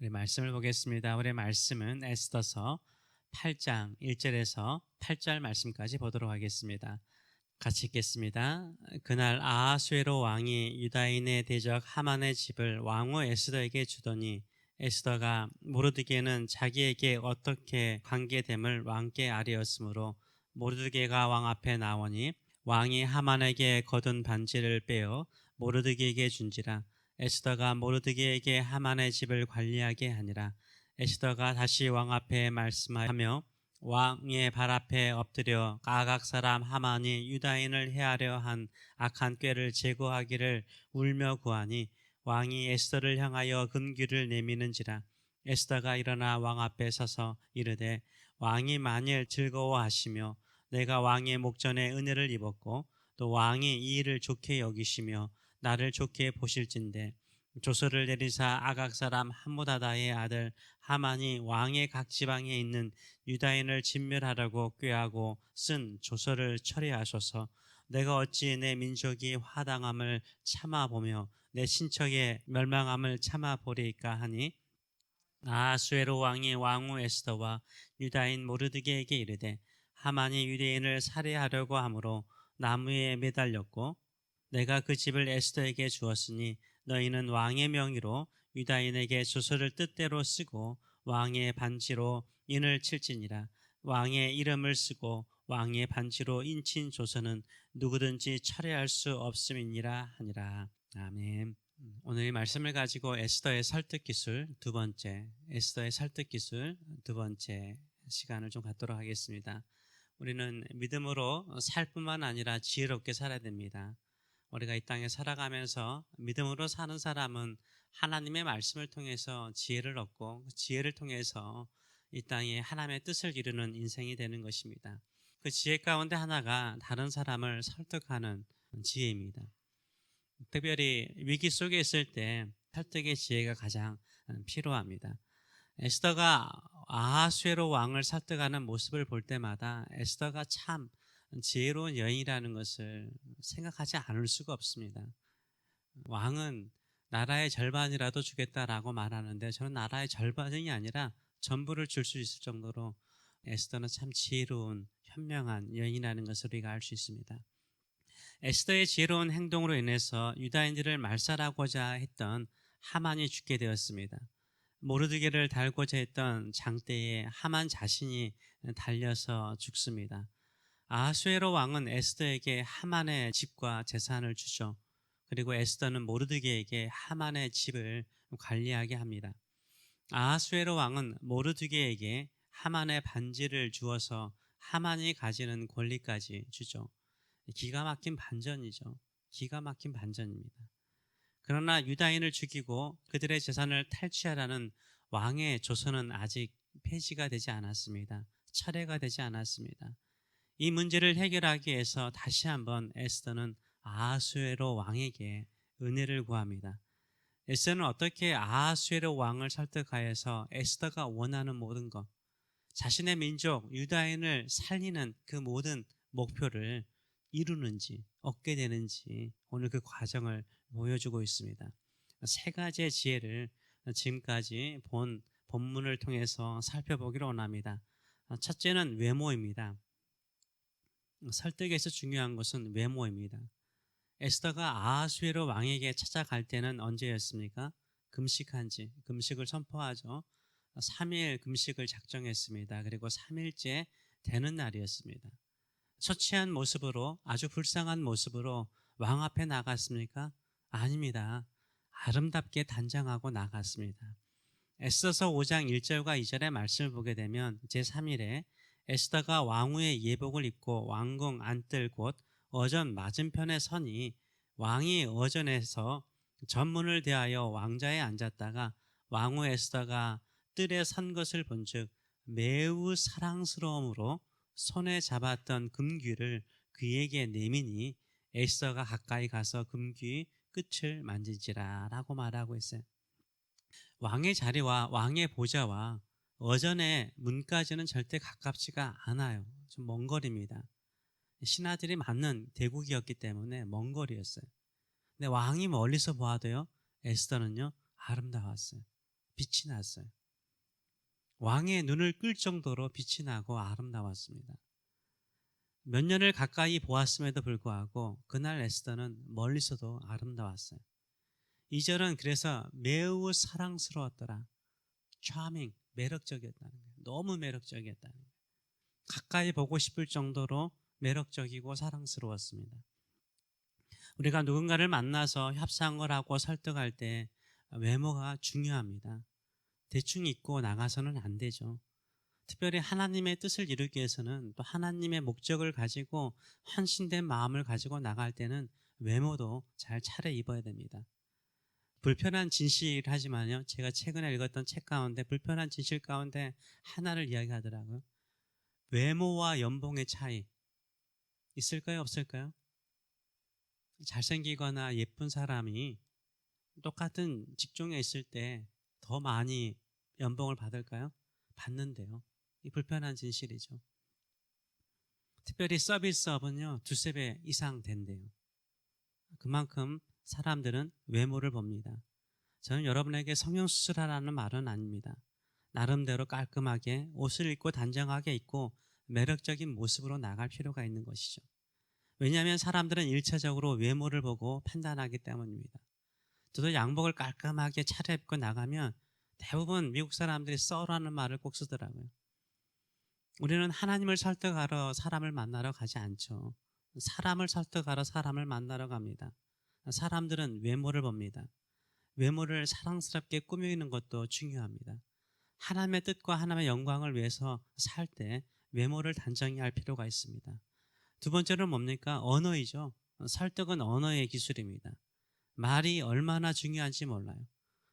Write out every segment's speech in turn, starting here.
우리 말씀을 보겠습니다. 우리 말씀은 에스더서 8장 1절에서 8절 말씀까지 보도록 하겠습니다. 같이 읽겠습니다. 그날 아하수에로 왕이 유다인의 대적 하만의 집을 왕후 에스더에게 주더니 에스더가 모르드게는 자기에게 어떻게 관계됨을 왕께 아뢰었으므로 모르드게가 왕 앞에 나오니 왕이 하만에게 거둔 반지를 빼어 모르드게에게 준지라 에스더가 모르드게에게 하만의 집을 관리하게 하니라. 에스더가 다시 왕 앞에 말씀하며 왕의 발 앞에 엎드려 아각 사람 하만이 유다인을 해하려 한 악한 꾀를 제거하기를 울며 구하니 왕이 에스더를 향하여 금귀를 내미는지라. 에스더가 일어나 왕 앞에 서서 이르되 왕이 만일 즐거워하시며 내가 왕의 목전에 은혜를 입었고 또 왕이 이 일을 좋게 여기시며 나를 좋게 보실진대. 조서를 내리사 아각 사람 함무다다의 아들 하만이 왕의 각 지방에 있는 유다인을 진멸하라고 꾀하고 쓴 조서를 처리하소서. 내가 어찌 내 민족이 화당함을 참아보며 내 친척의 멸망함을 참아보리까 하니? 아수에로 왕이 왕후 에스더와 유다인 모르드게에게 이르되 하만이 유대인을 살해하려고 하므로 나무에 매달렸고 내가 그 집을 에스더에게 주었으니 너희는 왕의 명의로 유다인에게 조서를 뜻대로 쓰고 왕의 반지로 인을 칠지니라 왕의 이름을 쓰고 왕의 반지로 인친 조서는 누구든지 철회할 수 없음이니라 하니라 아멘. 오늘 이 말씀을 가지고 에스더의 설득 기술 두 번째 에스더의 설득 기술 두 번째 시간을 좀 갖도록 하겠습니다. 우리는 믿음으로 살 뿐만 아니라 지혜롭게 살아야 됩니다. 우리가 이 땅에 살아가면서 믿음으로 사는 사람은 하나님의 말씀을 통해서 지혜를 얻고 그 지혜를 통해서 이 땅에 하나님의 뜻을 이루는 인생이 되는 것입니다. 그 지혜 가운데 하나가 다른 사람을 설득하는 지혜입니다. 특별히 위기 속에 있을 때 설득의 지혜가 가장 필요합니다. 에스더가 아하수에로 왕을 설득하는 모습을 볼 때마다 에스더가 참 지혜로운 여인이라는 것을 생각하지 않을 수가 없습니다. 왕은 나라의 절반이라도 주겠다라고 말하는데 저는 나라의 절반이 아니라 전부를 줄 수 있을 정도로 에스더는 참 지혜로운 현명한 여인이라는 것을 우리가 알 수 있습니다. 에스더의 지혜로운 행동으로 인해서 유다인들을 말살하고자 했던 하만이 죽게 되었습니다. 모르드게를 달고자 했던 장대에 하만 자신이 달려서 죽습니다. 아수에로 왕은 에스더에게 하만의 집과 재산을 주죠. 그리고 에스더는 모르드게에게 하만의 집을 관리하게 합니다. 아하수에로 왕은 모르드게에게 하만의 반지를 주어서 하만이 가지는 권리까지 주죠. 기가 막힌 반전이죠. 기가 막힌 반전입니다. 그러나 유다인을 죽이고 그들의 재산을 탈취하라는 왕의 조선은 아직 폐지가 되지 않았습니다. 철회가 되지 않았습니다. 이 문제를 해결하기 위해서 다시 한번 에스더는 아하수에로 왕에게 은혜를 구합니다. 에스더는 어떻게 아하수에로 왕을 설득하여서 에스더가 원하는 모든 것, 자신의 민족 유다인을 살리는 그 모든 목표를 이루는지 얻게 되는지 오늘 그 과정을 보여주고 있습니다. 세 가지의 지혜를 지금까지 본 본문을 통해서 살펴보기를 원합니다. 첫째는 외모입니다. 설득에서 중요한 것은 외모입니다. 에스더가 아하수에로 왕에게 찾아갈 때는 언제였습니까? 금식한 지, 금식을 선포하죠. 3일 금식을 작정했습니다. 그리고 3일째 되는 날이었습니다. 처치한 모습으로 아주 불쌍한 모습으로 왕 앞에 나갔습니까? 아닙니다. 아름답게 단장하고 나갔습니다. 에스더서 5장 1절과 2절의 말씀을 보게 되면 제3일에 에스더가 왕후의 예복을 입고 왕궁 안뜰 곳 어전 맞은편에 서니 왕이 어전에서 전문을 대하여 왕자에 앉았다가 왕후 에스더가 뜰에 선 것을 본즉 매우 사랑스러움으로 손에 잡았던 금귀를 그에게 내미니 에스더가 가까이 가서 금귀 끝을 만지지라라고 말하고 있어요. 왕의 자리와 왕의 보좌와 어전의 문까지는 절대 가깝지가 않아요. 좀 먼 거리입니다. 신하들이 많은 대국이었기 때문에 먼 거리였어요. 근데 왕이 멀리서 보아도요, 에스더는요, 아름다웠어요. 빛이 났어요. 왕의 눈을 끌 정도로 빛이 나고 아름다웠습니다. 몇 년을 가까이 보았음에도 불구하고 그날 에스더는 멀리서도 아름다웠어요. 이 절은 그래서 매우 사랑스러웠더라. charming, 매력적이었다는 거예요. 너무 매력적이었다는 거예요. 가까이 보고 싶을 정도로 매력적이고 사랑스러웠습니다. 우리가 누군가를 만나서 협상을 하고 설득할 때 외모가 중요합니다. 대충 입고 나가서는 안 되죠. 특별히 하나님의 뜻을 이루기 위해서는 또 하나님의 목적을 가지고 헌신된 마음을 가지고 나갈 때는 외모도 잘 차려 입어야 됩니다. 불편한 진실하지만요. 제가 최근에 읽었던 책 가운데 불편한 진실 가운데 하나를 이야기하더라고요. 외모와 연봉의 차이 있을까요? 없을까요? 잘생기거나 예쁜 사람이 똑같은 직종에 있을 때 더 많이 연봉을 받을까요? 받는데요. 이 불편한 진실이죠. 특별히 서비스업은요, 두세 배 이상 된대요. 그만큼 사람들은 외모를 봅니다. 저는 여러분에게 성형수술하라는 말은 아닙니다. 나름대로 깔끔하게 옷을 입고 단정하게 입고 매력적인 모습으로 나갈 필요가 있는 것이죠. 왜냐하면 사람들은 일차적으로 외모를 보고 판단하기 때문입니다. 저도 양복을 깔끔하게 차려입고 나가면 대부분 미국 사람들이 썰라는 말을 꼭 쓰더라고요. 우리는 하나님을 설득하러 사람을 만나러 가지 않죠. 사람을 설득하러 사람을 만나러 갑니다. 사람들은 외모를 봅니다. 외모를 사랑스럽게 꾸미는 것도 중요합니다. 하나님의 뜻과 하나님의 영광을 위해서 살 때 외모를 단정히 할 필요가 있습니다. 두 번째는 뭡니까? 언어이죠. 설득은 언어의 기술입니다. 말이 얼마나 중요한지 몰라요.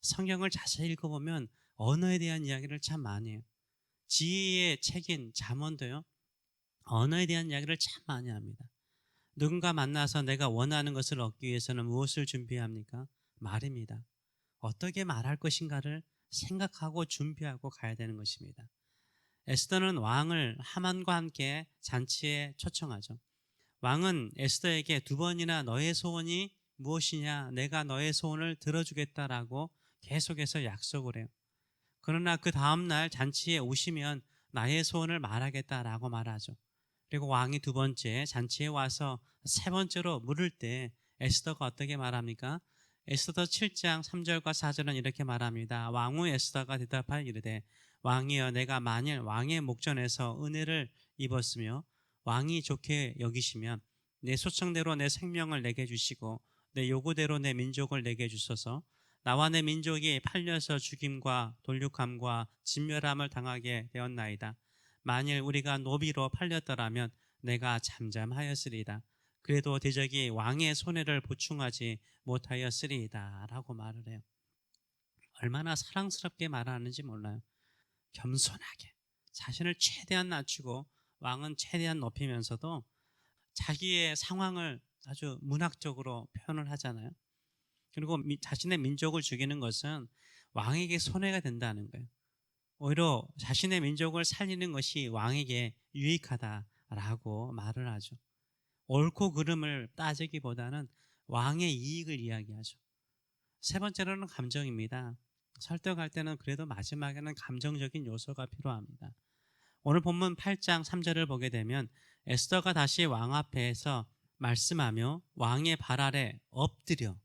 성경을 자세히 읽어보면 언어에 대한 이야기를 참 많이 해요. 지혜의 책인 잠언도요. 언어에 대한 이야기를 참 많이 합니다. 누군가 만나서 내가 원하는 것을 얻기 위해서는 무엇을 준비합니까? 말입니다. 어떻게 말할 것인가를 생각하고 준비하고 가야 되는 것입니다. 에스더는 왕을 하만과 함께 잔치에 초청하죠. 왕은 에스더에게 두 번이나 너의 소원이 무엇이냐? 내가 너의 소원을 들어주겠다라고 계속해서 약속을 해요. 그러나 그 다음날 잔치에 오시면 나의 소원을 말하겠다라고 말하죠. 그리고 왕이 두 번째 잔치에 와서 세 번째로 물을 때 에스더가 어떻게 말합니까? 에스더 7장 3절과 4절은 이렇게 말합니다. 왕후 에스더가 대답하여 이르되 왕이여 내가 만일 왕의 목전에서 은혜를 입었으며 왕이 좋게 여기시면 내 소청대로 내 생명을 내게 주시고 내 요구대로 내 민족을 내게 주소서 나와 내 민족이 팔려서 죽임과 돌육함과 진멸함을 당하게 되었나이다. 만일 우리가 노비로 팔렸더라면 내가 잠잠하였으리이다. 그래도 대적이 왕의 손해를 보충하지 못하였으리이다. 라고 말을 해요. 얼마나 사랑스럽게 말하는지 몰라요. 겸손하게 자신을 최대한 낮추고 왕은 최대한 높이면서도 자기의 상황을 아주 문학적으로 표현을 하잖아요. 그리고 미, 자신의 민족을 죽이는 것은 왕에게 손해가 된다는 거예요. 오히려 자신의 민족을 살리는 것이 왕에게 유익하다라고 말을 하죠. 옳고 그름을 따지기보다는 왕의 이익을 이야기하죠. 세 번째로는 감정입니다. 설득할 때는 그래도 마지막에는 감정적인 요소가 필요합니다. 오늘 본문 8장 3절을 보게 되면 에스더가 다시 왕 앞에서 말씀하며 왕의 발 아래 엎드려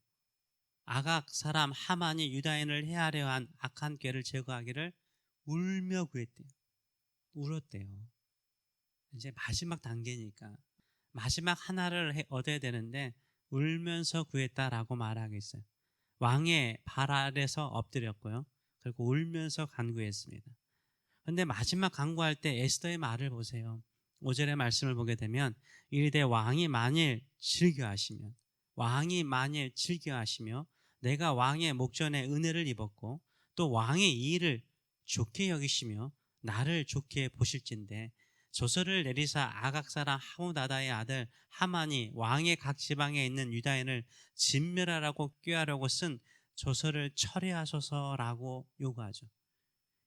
아각 사람 하만이 유다인을 해하려 한 악한 꾀를 제거하기를 울며 구했대요. 울었대요. 이제 마지막 단계니까 마지막 하나를 얻어야 되는데 울면서 구했다라고 말하겠어요. 왕의 발 아래서 엎드렸고요. 그리고 울면서 간구했습니다. 근데 마지막 간구할 때 에스더의 말을 보세요. 5절의 말씀을 보게 되면 이르되 왕이 만일 즐겨하시면 왕이 만일 즐겨하시며 내가 왕의 목전에 은혜를 입었고 또 왕의 일을 좋게 여기시며 나를 좋게 보실진데 조서를 내리사 아각 사람 하무다다의 아들 하만이 왕의 각 지방에 있는 유다인을 진멸하라고 꾀하려고 쓴 조서를 처리하소서라고 요구하죠.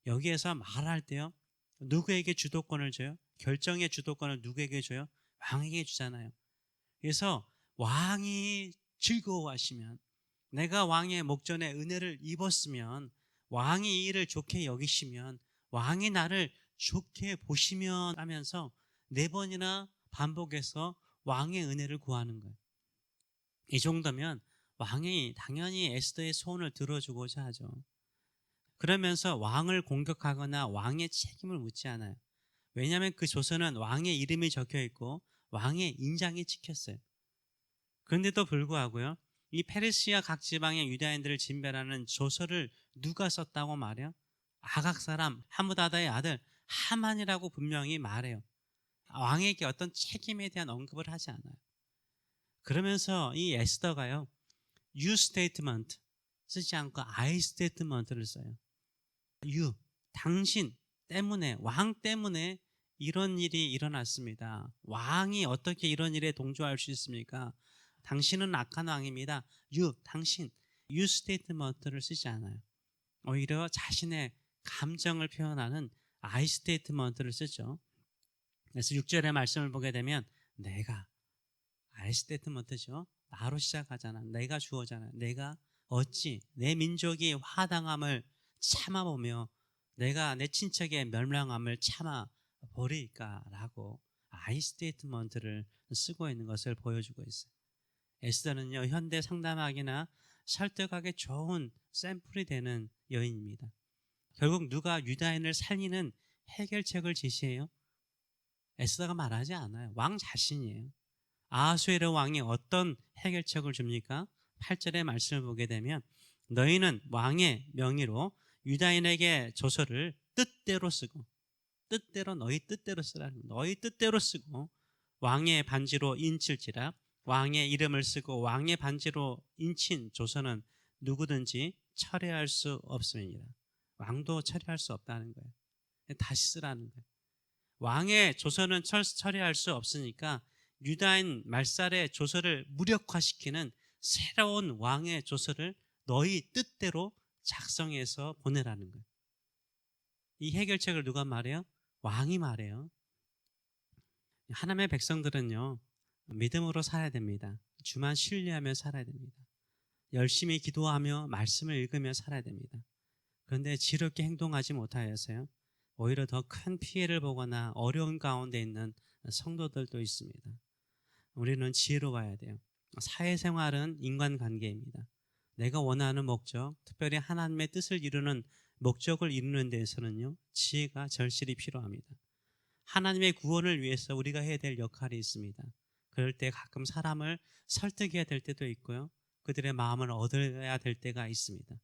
여기에서 말할 때요. 누구에게 주도권을 줘요? 결정의 주도권을 누구에게 줘요? 왕에게 주잖아요. 그래서 왕이 즐거워하시면 내가 왕의 목전에 은혜를 입었으면 왕이 이 일을 좋게 여기시면 왕이 나를 좋게 보시면 하면서 네 번이나 반복해서 왕의 은혜를 구하는 거예요. 이 정도면 왕이 당연히 에스더의 소원을 들어주고자 하죠. 그러면서 왕을 공격하거나 왕의 책임을 묻지 않아요. 왜냐하면 그 조서는 왕의 이름이 적혀 있고 왕의 인장이 찍혔어요. 그런데도 불구하고요, 이 페르시아 각 지방의 유다인들을 진멸하는 조서를 누가 썼다고 말해요? 아각 사람 하무다다의 아들 하만이라고 분명히 말해요. 왕에게 어떤 책임에 대한 언급을 하지 않아요. 그러면서 이 에스더가요, you statement 쓰지 않고 I statement를 써요. you, 당신 때문에, 왕 때문에 이런 일이 일어났습니다. 왕이 어떻게 이런 일에 동조할 수 있습니까? 당신은 악한 왕입니다. you, 당신, you statement를 쓰지 않아요. 오히려 자신의 감정을 표현하는 I statement를 쓰죠. 그래서 6절의 말씀을 보게 되면 내가 I statement죠. 나로 시작하잖아. 내가 주어잖아. 내가 어찌 내 민족이 화당함을 참아보며 내가 내 친척의 멸망함을 참아 버릴까라고 I statement를 쓰고 있는 것을 보여주고 있어요. 에스더는요 현대 상담하기나 설득하기 좋은 샘플이 되는 여인입니다. 결국 누가 유다인을 살리는 해결책을 제시해요? 에스더가 말하지 않아요. 왕 자신이에요. 아하수에르 왕이 어떤 해결책을 줍니까? 8절의 말씀을 보게 되면 너희는 왕의 명의로 유다인에게 조서를 뜻대로 쓰고 뜻대로 너희 뜻대로 쓰라는 너희 뜻대로 쓰고 왕의 반지로 인칠지라 왕의 이름을 쓰고 왕의 반지로 인친 조서는 누구든지 철회할 수 없습니다. 왕도 처리할 수 없다는 거예요. 다시 쓰라는 거예요. 왕의 조서는 처리할 수 없으니까 유다인 말살의 조서를 무력화시키는 새로운 왕의 조서를 너희 뜻대로 작성해서 보내라는 거예요. 이 해결책을 누가 말해요? 왕이 말해요. 하나님의 백성들은요, 믿음으로 살아야 됩니다. 주만 신뢰하며 살아야 됩니다. 열심히 기도하며 말씀을 읽으며 살아야 됩니다. 그런데 지럽게 행동하지 못하여서요. 오히려 더 큰 피해를 보거나 어려운 가운데 있는 성도들도 있습니다. 우리는 지혜로워야 돼요. 사회생활은 인간관계입니다. 내가 원하는 목적, 특별히 하나님의 뜻을 이루는 목적을 이루는 데에서는요, 지혜가 절실히 필요합니다. 하나님의 구원을 위해서 우리가 해야 될 역할이 있습니다. 그럴 때 가끔 사람을 설득해야 될 때도 있고요. 그들의 마음을 얻어야 될 때가 있습니다.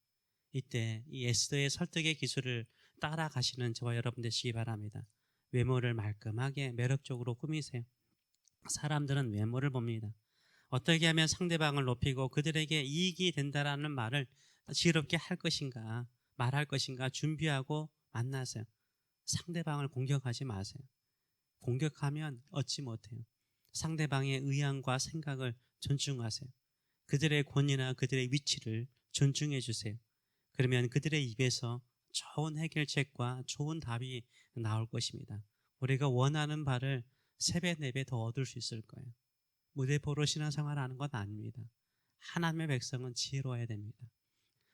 이때 이 에스더의 설득의 기술을 따라가시는 저와 여러분 되시기 바랍니다. 외모를 말끔하게 매력적으로 꾸미세요. 사람들은 외모를 봅니다. 어떻게 하면 상대방을 높이고 그들에게 이익이 된다라는 말을 지혜롭게 할 것인가, 말할 것인가 준비하고 만나세요. 상대방을 공격하지 마세요. 공격하면 얻지 못해요. 상대방의 의향과 생각을 존중하세요. 그들의 권위나 그들의 위치를 존중해 주세요. 그러면 그들의 입에서 좋은 해결책과 좋은 답이 나올 것입니다. 우리가 원하는 바를 세 배, 네배더 얻을 수 있을 거예요. 무대 보러 신앙생활 하는 건 아닙니다. 하나님의 백성은 지혜로워야 됩니다.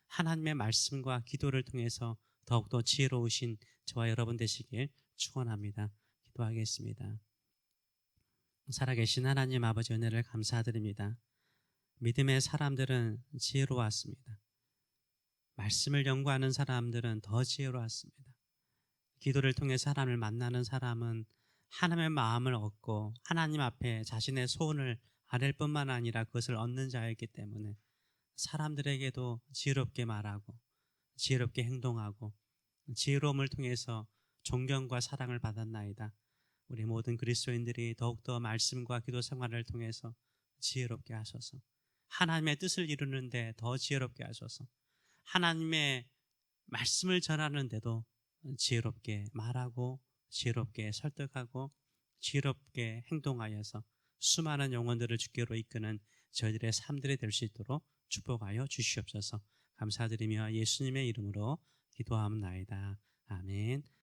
하나님의 말씀과 기도를 통해서 더욱더 지혜로우신 저와 여러분 되시길 축원합니다. 기도하겠습니다. 살아계신 하나님 아버지 은혜를 감사드립니다. 믿음의 사람들은 지혜로웠습니다. 말씀을 연구하는 사람들은 더 지혜로웠습니다. 기도를 통해 사람을 만나는 사람은 하나님의 마음을 얻고 하나님 앞에 자신의 소원을 아랠 뿐만 아니라 그것을 얻는 자였기 때문에 사람들에게도 지혜롭게 말하고 지혜롭게 행동하고 지혜로움을 통해서 존경과 사랑을 받았나이다. 우리 모든 그리스도인들이 더욱더 말씀과 기도 생활을 통해서 지혜롭게 하소서. 하나님의 뜻을 이루는데 더 지혜롭게 하소서. 하나님의 말씀을 전하는데도 지혜롭게 말하고 지혜롭게 설득하고 지혜롭게 행동하여서 수많은 영혼들을 주께로 이끄는 저희들의 삶들이 될 수 있도록 축복하여 주시옵소서. 감사드리며 예수님의 이름으로 기도하옵나이다. 아멘.